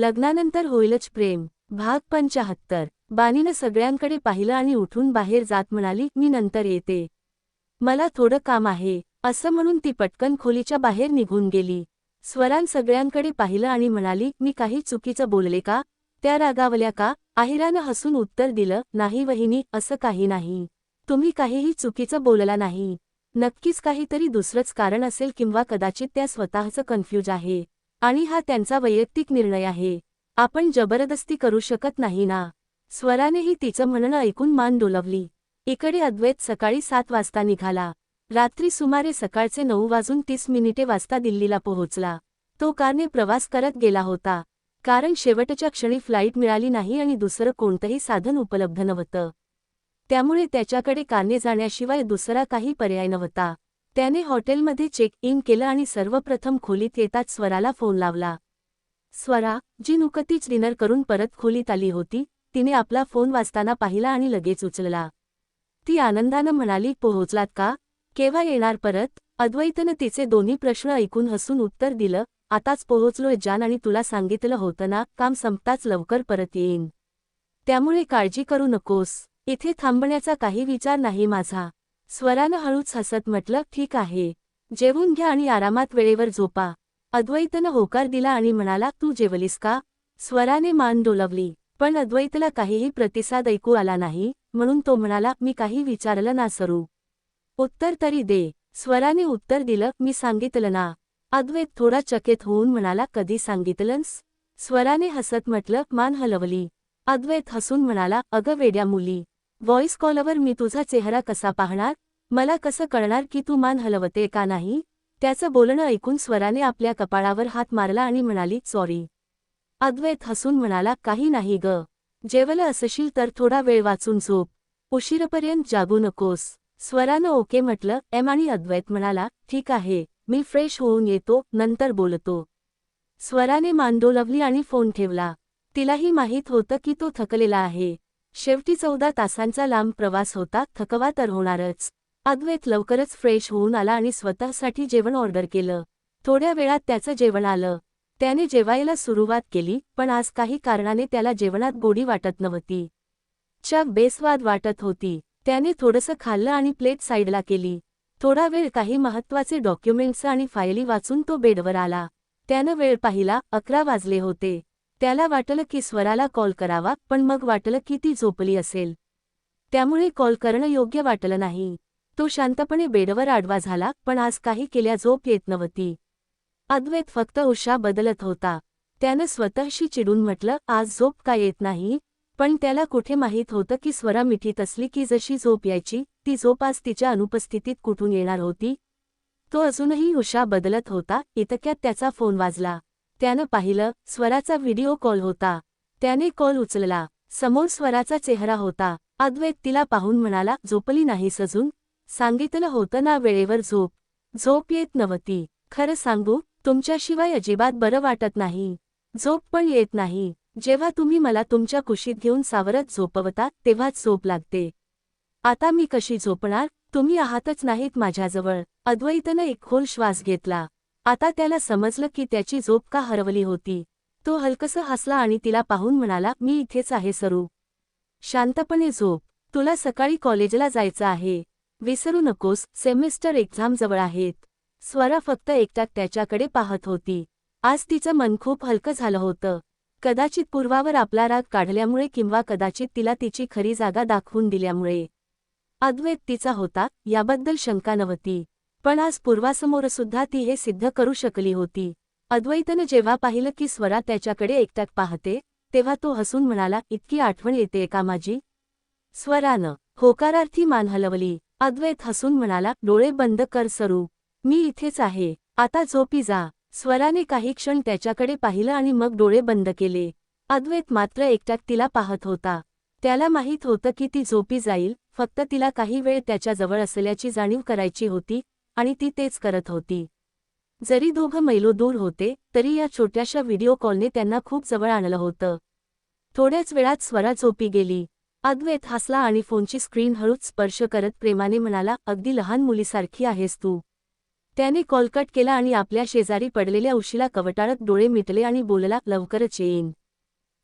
लग्नानंतर होईलच प्रेम. भाग पंचाहत्तर. बानीनं सगळ्यांकडे पाहिलं आणि उठून बाहेर जात म्हणाली मी नंतर येते. मला थोडं काम आहे. असं म्हणून ती पटकन खोलीच्या बाहेर निघून गेली. स्वरान सगळ्यांकडे पाहिलं आणि म्हणाली मी काही चुकीचं बोलले का? त्या रागावल्या का? आहिरानं हसून उत्तर दिलं नाही वहिनी असं काही नाही. तुम्ही काहीही चुकीचं बोलला नाही. नक्कीच काहीतरी दुसरंच कारण असेल किंवा कदाचित त्या स्वतःचं कन्फ्यूज आहे. आणि हा त्यांचा वैयक्तिक निर्णय आहे. आपण जबरदस्ती करू शकत नाही ना? स्वरानेही तिचं म्हणणं ऐकून मान डोलवली. इकडे अद्वैत सकाळी सात वाजता निघाला. रात्री सुमारे सकाळचे नऊ वाजून तीस मिनिटे वाजता दिल्लीला पोहोचला. तो कारने प्रवास करत गेला होता. कारण शेवटच्या क्षणी फ्लाईट मिळाली नाही आणि दुसरं कोणतंही साधन उपलब्ध नव्हतं. त्यामुळे त्याच्याकडे कारने जाण्याशिवाय दुसरा काही पर्याय नव्हता. त्याने हॉटेलमध्ये चेक इन केलं आणि सर्वप्रथम खोलीत येताच स्वराला फोन लावला. स्वरा जी नुकतीच डिनर करून परत खोलीत आली होती तिने आपला फोन वाचताना पाहिला आणि लगेच उचलला. ती आनंदानं म्हणाली पोहोचलात का? केव्हा येणार परत? अद्वैतनं तिचे दोन्ही प्रश्न ऐकून हसून उत्तर दिलं आताच पोहोचलोय जान आणि तुला सांगितलं होतं ना काम संपताच लवकर परत येईन. त्यामुळे काळजी करू नकोस. इथे थांबण्याचा काही विचार नाही माझा. स्वरानं हळूच हसत म्हटलं ठीक आहे. जेवून घ्या आणि आरामात वेळेवर झोपा. अद्वैतनं होकार दिला आणि म्हणाला तू जेवलीस का? स्वराने मान डोलवली पण अद्वैतला काहीही प्रतिसाद ऐकू आला नाही. म्हणून तो म्हणाला मी काही विचारलं ना सरू. उत्तर तरी दे. स्वराने उत्तर दिलं मी सांगितलं ना. अद्वैत थोडा चकित होऊन म्हणाला कधी सांगितलंस? स्वराने हसत म्हटलं मान हलवली. अद्वैत हसून म्हणाला अगं वेड्या मुली व्हॉइस कॉलवर मी तुझा चेहरा कसा पाहणार? मला कसं कळणार की तू मान हलवते का नाही? त्याचं बोलणं ऐकून स्वराने आपल्या कपाळावर हात मारला आणि म्हणाली सॉरी अद्वैत हसून म्हणाला काही नाही ग. जेवलं असशील तर थोडा वेळ वाचून झोप. उशीरपर्यंत जागू नकोस. स्वरानं ओके म्हटलं एम आणि अद्वैत म्हणाला ठीक आहे. मी फ्रेश होऊन येतो नंतर बोलतो. स्वराने मांडोलवली आणि फोन ठेवला. तिलाही माहीत होतं की तो थकलेला आहे. शेवटी चौदा तासांचा लांब प्रवास होता थकवा तर होणारच. अद्वैत लवकरच फ्रेश होऊन आला आणि स्वतःसाठी जेवण ऑर्डर केलं. थोड्या वेळात त्याचं जेवण आलं. त्याने जेवायला सुरुवात केली पण आज काही कारणाने त्याला जेवणात गोडी वाटत नव्हती. च्या बेस्वाद वाटत होती. त्याने थोडंसं खाल्लं आणि प्लेट साईडला केली. थोडा वेळ काही महत्त्वाचे डॉक्युमेंट्स आणि फायली वाचून तो बेडवर आला. त्यानं वेळ पाहिला अकरा वाजले होते. त्याला वाटलं की स्वराला कॉल करावा पण मग वाटलं की ती झोपली असेल. त्यामुळे कॉल करणं योग्य वाटलं नाही. तो शांतपणे बेडवर आडवा झाला पण आज काही केल्या झोप येत नव्हती. अद्वैत फक्त उषा बदलत होता. त्यानं स्वतःशी चिडून म्हटलं आज झोप का येत नाही? पण त्याला कुठे माहीत होतं की स्वरा मिठीत असली की जशी झोप यायची ती झोप आज तिच्या अनुपस्थितीत कुठून येणार होती? तो अजूनही उषा बदलत होता इतक्यात त्याचा फोन वाजला. त्यानं पाहिलं स्वराचा व्हिडिओ कॉल होता. त्याने कॉल उचलला. समोर स्वराचा चेहरा होता. अद्वैत तिला पाहून म्हणाला झोपली नाही सजून सांगितलं होतं ना वेळेवर झोप. झोप येत नव्हती. खरं सांगू तुमच्याशिवाय अजिबात बरं वाटत नाही. झोप पण येत नाही. जेव्हा तुम्ही मला तुमच्या कुशीत घेऊन सावरत झोपवता तेव्हाच झोप लागते. आता मी कशी झोपणार? तुम्ही आहातच नाहीत माझ्याजवळ. अद्वैतनं एक खोल श्वास घेतला. आता त्याला समजलं की त्याची झोप का हरवली होती. तो हलकसं हसला आणि तिला पाहून म्हणाला मी इथेच आहे सरू. शांतपणे झोप. तुला सकाळी कॉलेजला जायचं आहे. विसरू नकोस सेमिस्टर एक्झाम जवळ आहेत. स्वरा फक्त एकट्यात त्याच्याकडे पाहत होती. आज तिचं मन खूप हलकं झालं होतं. कदाचित पूर्वावर आपला राग काढल्यामुळे किंवा कदाचित तिला तिची खरी जागा दाखवून दिल्यामुळे. अद्वैत तिचा होता याबद्दल शंका नव्हती. पण आज पूर्वासमोरसुद्धा ती हे सिद्ध करू शकली होती. अद्वैतनं जेव्हा पाहिलं की स्वरा त्याच्याकडे एकट्यात पाहते तेव्हा तो हसून म्हणाला इतकी आठवण येते का माझी? स्वरानं होकारार्थी मान हलवली. अद्वैत हसून म्हणाला डोळे बंद कर सरू. मी इथेच आहे. आता झोपी जा. स्वराने काही क्षण त्याच्याकडे पाहिलं आणि मग डोळे बंद केले. अद्वैत मात्र एकट्यात तिला पाहत होता. त्याला माहीत होतं की ती झोपी जाईल फक्त तिला काही वेळ त्याच्याजवळ असल्याची जाणीव करायची होती आणि ती तेच करत होती. जरी दोघं मैलो दूर होते तरी या छोट्याशा व्हिडिओ कॉलने त्यांना खूप जवळ आणलं होतं. थोड्याच वेळात स्वरा झोपी गेली. अद्वैत हसला आणि फोनची स्क्रीन हळूच स्पर्श करत प्रेमाने म्हणाला अगदी लहान मुलीसारखी आहेस तू. त्याने कॉलकट केला आणि आपल्या शेजारी पडलेल्या उशीला कवटाळत डोळे मिटले आणि बोलला लवकरच येईन.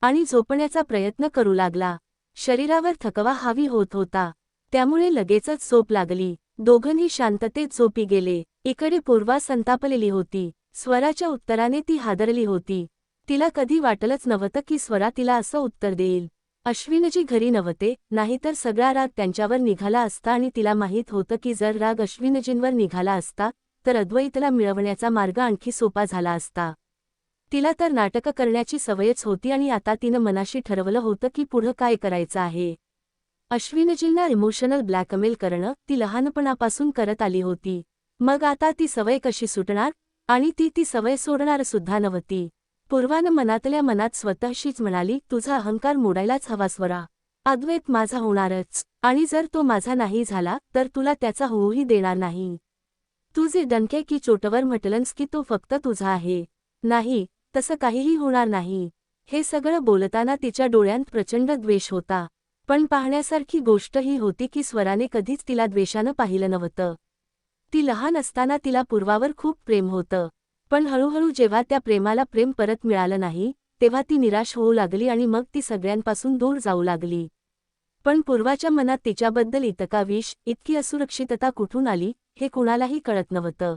आणि झोपण्याचा प्रयत्न करू लागला. शरीरावर थकवा हावी होत होता. त्यामुळे लगेचच झोप लागली. दोघंही शांततेत झोपी गेले. इकडे पूर्वा संतापलेली होती. स्वराच्या उत्तराने ती हादरली होती. तिला कधी वाटलंच नव्हतं की स्वरा तिला असं उत्तर देईल. अश्विनजी घरी नव्हते नाहीतर सगळा राग त्यांच्यावर निघाला असता आणि तिला माहीत होतं की जर राग अश्विनजींवर निघाला असता तर अद्वैतला मिळवण्याचा मार्ग आणखी सोपा झाला असता. तिला तर नाटकं करण्याची सवयच होती आणि आता तिनं मनाशी ठरवलं होतं की पुढं काय करायचं आहे. अश्विनजींना इमोशनल ब्लॅकमेल करणं ती लहानपणापासून करत आली होती. मग आता ती सवय कशी सुटणार? आणि ती ती सवय सोडणार सुद्धा नव्हती. पूर्वानं मनातल्या मनात स्वतःशीच म्हणाली तुझा अहंकार मोडायलाच हवा स्वरा. अद्वैत माझा होणारच. आणि जर तो माझा नाही झाला तर तुला त्याचा होऊही देणार नाही. तू जे डणके की चोटवर म्हटलंस की तो फक्त तुझा आहे. नाही तसं काहीही होणार नाही. हे सगळं बोलताना तिच्या डोळ्यांत प्रचंड द्वेष होता. पण पाहण्यासारखी गोष्ट ही होती की स्वराने कधीच तिला द्वेषानं पाहिलं नव्हतं. ती लहान असताना तिला पूर्वावर खूप प्रेम होतं. पण हळूहळू जेव्हा त्या प्रेमाला प्रेम परत मिळालं नाही तेव्हा ती निराश होऊ लागली आणि मग ती सगळ्यांपासून दूर जाऊ लागली. पण पूर्वाच्या मनात तिच्याबद्दल इतका विष इतकी असुरक्षितता कुठून आली हे कुणालाही कळत नव्हतं.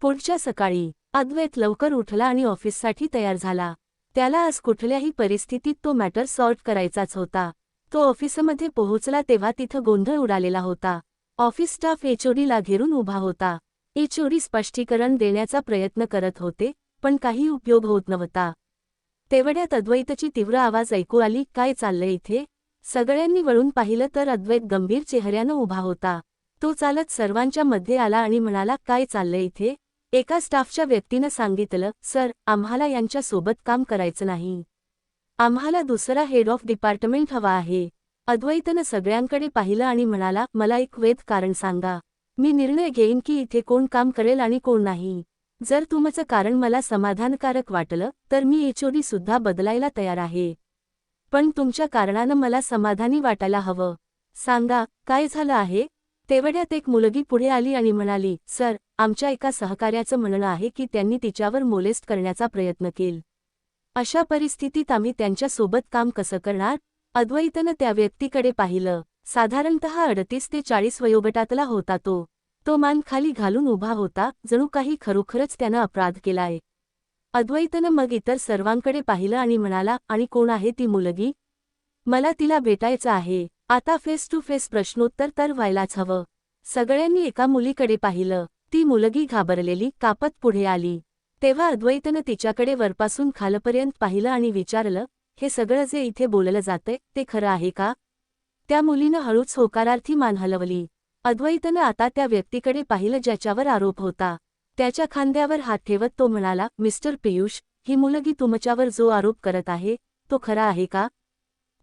पुढच्या सकाळी अद्वैत लवकर उठला आणि ऑफिससाठी तयार झाला. त्याला आज कुठल्याही परिस्थितीत तो मॅटर सॉल्व्ह करायचाच होता. तो ऑफिसमध्ये पोहोचला तेव्हा तिथं गोंधळ उडालेला होता. ऑफिस स्टाफ एचओडीला घेरून उभा होता. एचओडी स्पष्टीकरण देण्याचा प्रयत्न करत होते पण काही उपयोग होत नव्हता. तेवढ्यात अद्वैतची तीव्र आवाज ऐकू आली काय चाललंय इथे? सगळ्यांनी वळून पाहिलं तर अद्वैत गंभीर चेहऱ्यानं उभा होता. तो चालत सर्वांच्या मध्ये आला आणि म्हणाला काय चाललंय इथे? एका स्टाफच्या व्यक्तीनं सांगितलं सर आम्हाला यांच्यासोबत काम करायचं नाही. आम्हाला दुसरा हेड ऑफ डिपार्टमेंट हवा आहे. अद्वैतनं सगळ्यांकडे पाहिलं आणि म्हणाला मला एक वेद कारण सांगा. मी निर्णय घेईन की इथे कोण काम करेल आणि कोण नाही. जर तुमचं कारण मला समाधानकारक वाटलं तर मी एचओडी सुद्धा बदलायला तयार आहे. पण तुमच्या कारणानं मला समाधानी वाटायला हवं. सांगा काय झालं आहे? तेवढ्यात एक मुलगी पुढे आली आणि म्हणाली सर आमच्या एका सहकार्याचं म्हणणं आहे की त्यांनी तिच्यावर मोलेस्ट करण्याचा प्रयत्न केल. अशा परिस्थितीत आम्ही त्यांच्यासोबत काम कसं करणार? अद्वैतनं त्या व्यक्तीकडे पाहिलं. साधारणत अडतीस ते चाळीस वयोगटातला होता तो. तो मान खाली घालून उभा होता जणू काही खरोखरच त्यानं अपराध केलाय. अद्वैतनं मग इतर सर्वांकडे पाहिलं आणि म्हणाला आणि कोण आहे ती मुलगी? मला तिला भेटायचं आहे. आता फेस टू फेस प्रश्नोत्तर तर व्हायलाच हवं. सगळ्यांनी एका मुलीकडे पाहिलं. ती मुलगी घाबरलेली कापत पुढे आली. तेव्हा अद्वैतनं तिच्याकडे वरपासून खालपर्यंत पाहिलं आणि विचारलं हे सगळं जे इथे बोललं जातंय ते खरं आहे का? त्या मुलीनं हळूच होकारार्थी मान हलवली. अद्वैतनं आता त्या व्यक्तीकडे पाहिलं ज्याच्यावर आरोप होता. त्याच्या खांद्यावर हात ठेवत तो म्हणाला मिस्टर पियुष ही मुलगी तुमच्यावर जो आरोप करत आहे तो खरा आहे का?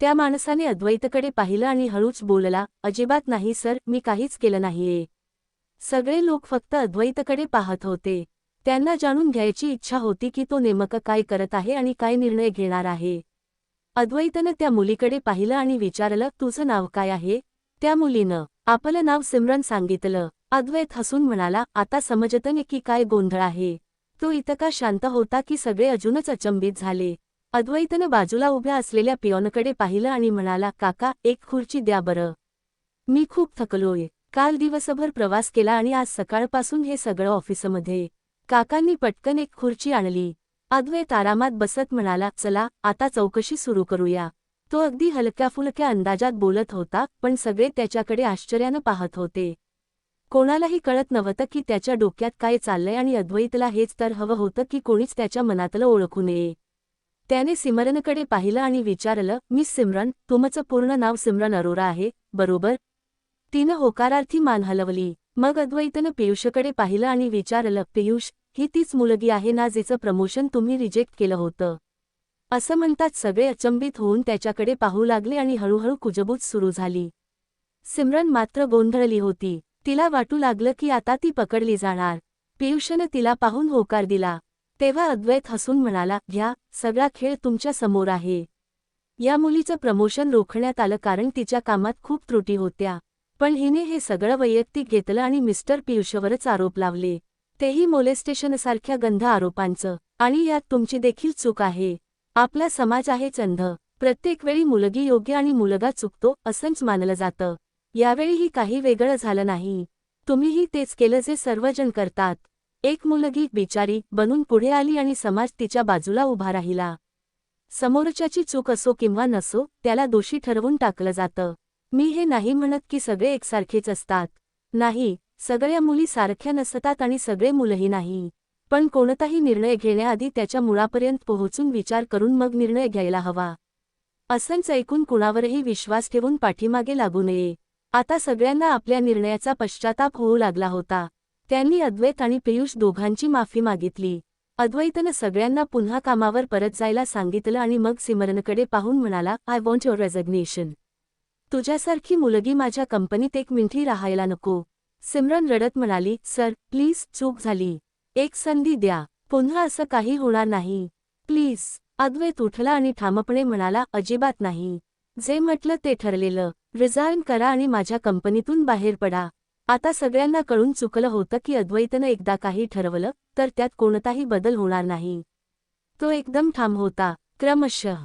त्या माणसाने अद्वैतकडे पाहिलं आणि हळूच बोलला अजिबात नाही सर मी काहीच केलं नाहीये. सगळे लोक फक्त अद्वैतकडे पाहत होते. त्यांना जाणून घ्यायची इच्छा होती की तो नेमकं काय करत आहे आणि काय निर्णय घेणार आहे. अद्वैतनं त्या मुलीकडे पाहिलं आणि विचारलं तुझं नाव काय आहे? त्या मुलीनं आपलं नाव सिमरन सांगितलं. अद्वैत हसून म्हणाला आता समजतने की काय गोंधळ आहे. तो इतका शांत होता की सगळे अजूनच अचंबित झाले. अद्वैतनं बाजूला उभ्या असलेल्या पियोनकडे पाहिलं आणि म्हणाला काका एक खुर्ची द्या बरं. मी खूप थकलोय. काल दिवसभर प्रवास केला आणि आज सकाळपासून हे सगळं ऑफिसमध्ये काकांनी पटकन एक खुर्ची आणली. अद्वैत आरामात बसत म्हणाला चला आता चौकशी सुरू करूया. तो अगदी हलक्या फुलक्या अंदाजात बोलत होता पण सगळे त्याच्याकडे आश्चर्यानं पाहत होते. कोणालाही कळत नव्हतं की त्याच्या डोक्यात काय चाललंय आणि अद्वैतला हेच तर हवं होतं की कोणीच त्याच्या मनातलं ओळखू नये. त्याने सिमरनकडे पाहिलं आणि विचारलं मिस सिमरन तुमचं पूर्ण नाव सिमरन अरोरा आहे बरोबर? तिनं होकारार्थी मान हलवली. मग अद्वैतनं पियुषकडे पाहिलं आणि विचारलं पियुष ही तीच मुलगी आहे ना जिचं प्रमोशन तुम्ही रिजेक्ट केलं होतं असं म्हणतात सगळे अचंबित होऊन त्याच्याकडे पाहू लागले आणि हळूहळू कुजबूज सुरू झाली. सिमरन मात्र गोंधळली होती. तिला वाटू लागलं की आता ती पकडली जाणार. पियुषनं तिला पाहून होकार दिला. तेव्हा अद्वैत हसून म्हणाला घ्या सगळा खेळ तुमच्यासमोर आहे या मुलीचं प्रमोशन रोखण्यात आलं कारण तिच्या कामात खूप त्रुटी होत्या. पण हिने हे सगळं वैयक्तिक घेतलं आणि मिस्टर पियुषवरच आरोप लावले. तेही मोलेस्टेशनसारख्या गंध आरोपांचं. आणि यात तुमची देखील चूक आहे. आपला समाज आहेच अंध प्रत्येक वेळी मुलगी योग्य आणि मुलगा चुकतो असंच मानलं जातं. यावेळीही काही वेगळं झालं नाही. तुम्हीही तेच केलं जे सर्वजण करतात. एक मुलगी बिचारी बनून पुढे आली आणि समाज तिच्या बाजूला उभा राहिला. समोरच्याची चूक असो किंवा नसो त्याला दोषी ठरवून टाकलं जातं. मी हे नाही म्हणत की सगळे एकसारखेच असतात. नाही सगळ्या मुली सारख्या नसतात आणि सगळे मुलंही नाही. पण कोणताही निर्णय घेण्याआधी त्याच्या मुळापर्यंत पोहोचून विचार करून मग निर्णय घ्यायला हवा. असंच ऐकून कुणावरही विश्वास ठेवून पाठीमागे लागू नये. आता सगळ्यांना आपल्या निर्णयाचा पश्चाताप होऊ लागला होता. त्यांनी अद्वैत आणि पियुष दोघांची माफी मागितली. अद्वैतनं सगळ्यांना पुन्हा कामावर परत जायला सांगितलं आणि मग सिमरनकडे पाहून म्हणाला आय वॉन्ट युअर रेझग्नेशन तुझ्यासारखी मुलगी माझ्या कंपनीत एक मिनिटही राहायला नको. सिमरन रडत म्हणाली सर प्लीज चूक झाली. एक संधी द्या. पुन्हा असं काही होणार नाही. प्लीज. अद्वैत उठला आणि ठामपणे म्हणाला अजिबात नाही. जे म्हटलं ते ठरलेलं. रिझाईन करा आणि माझ्या कंपनीतून बाहेर पडा. आता सगळ्यांना कळून चुकलं होतं की अद्वैतनं एकदा काही ठरवलं तर त्यात कोणताही बदल होणार नाही. तो एकदम ठाम होता. क्रमशः